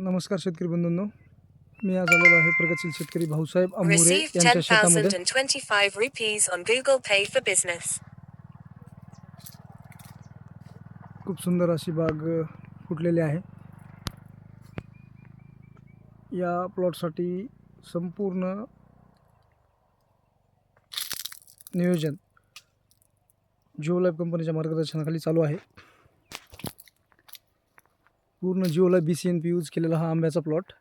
नमस्कार शेतकरी बंधूंनो. मी आज आलेलो आहे प्रगतशील शेतकरी भाऊसाहेब Receive यांच्या शेतामध्ये. 10,025 rupees on Google Pay for business. खूप सुंदर अशी बाग फुटलेली आहे. या प्लॉटसाठी संपूर्ण नियोजन जिओ लाईफ कंपनीच्या मार्गदर्शनाखाली चालू आहे. पूर्ण जिओला B C N P use केलेला हा आंब्याचा प्लॉट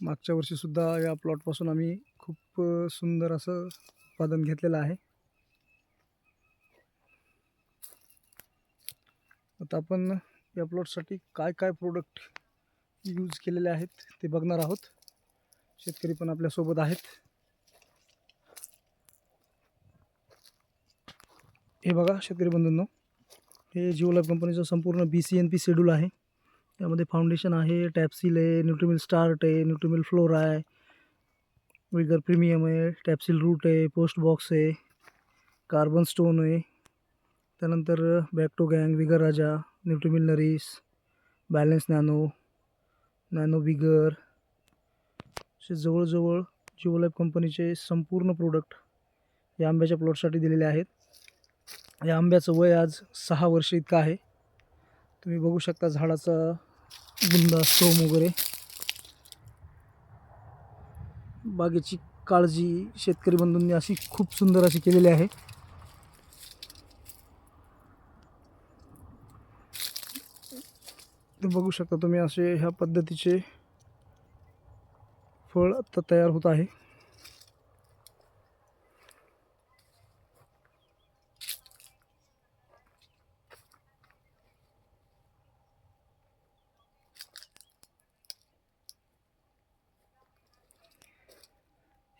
मागच्या वर्षीसुद्धा या प्लॉटपासून आम्ही खूप सुंदर असं उत्पादन घेतलेलं आहे. आता आपण या प्लॉटसाठी काय काय प्रोडक्ट यूज केलेले आहेत ते बघणार आहोत. शेतकरी पण आपल्यासोबत आहेत. हे बघा शेतकरी बंधूंनो. हे जिओ लाईफ कंपनीचं संपूर्ण B C N P schedule आहे. त्यामध्ये फाउंडेशन आहे टॅप्सिल आहे न्यूट्रिमिल स्टार्ट आहे न्यूट्रिमिल फ्लोर आहे विगर प्रीमियम आहे टॅप्सिल रूट आहे पोस्ट बॉक्स आहे कार्बन स्टोन आहे त्यानंतर बॅक्टो गँग vigour Raja Nutrimeal nourish balance nano nano vigour असे जवळजवळ जिओ लाईफ कंपनीचे संपूर्ण प्रोडक्ट या आंब्याच्या प्लॉटसाठी दिलेले आहेत. या आंब्याचं वय आज सहा वर्ष इतकं आहे. तुम्ही बघू शकता झाडाचा बुंदा सोम वगैरे. बागेची काळजी शेतकरी बंधूंनी अशी खूप सुंदर अशी केलेली आहे. बघू शकता तुम्ही असे ह्या पद्धतीचे फळ आता तयार होत आहे.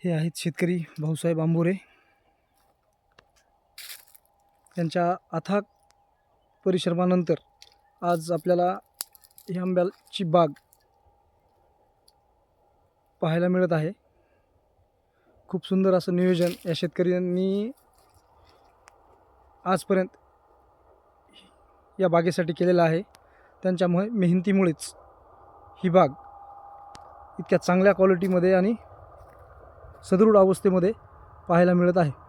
हे आहेत शेतकरी भाऊसाहेब आंबोरे. त्यांच्या अथाक परिश्रमानंतर आज आपल्याला ही आंब्याची बाग पाहायला मिळत आहे. खूप सुंदर असं नियोजन या शेतकऱ्यांनी आजपर्यंत या बागेसाठी केलेलं आहे. त्यांच्यामुळे मेहनतीमुळेच ही बाग इतक्या चांगल्या क्वालिटीमध्ये आणि सदृढ अवस्थेमध्ये पाहायला मिळत आहे.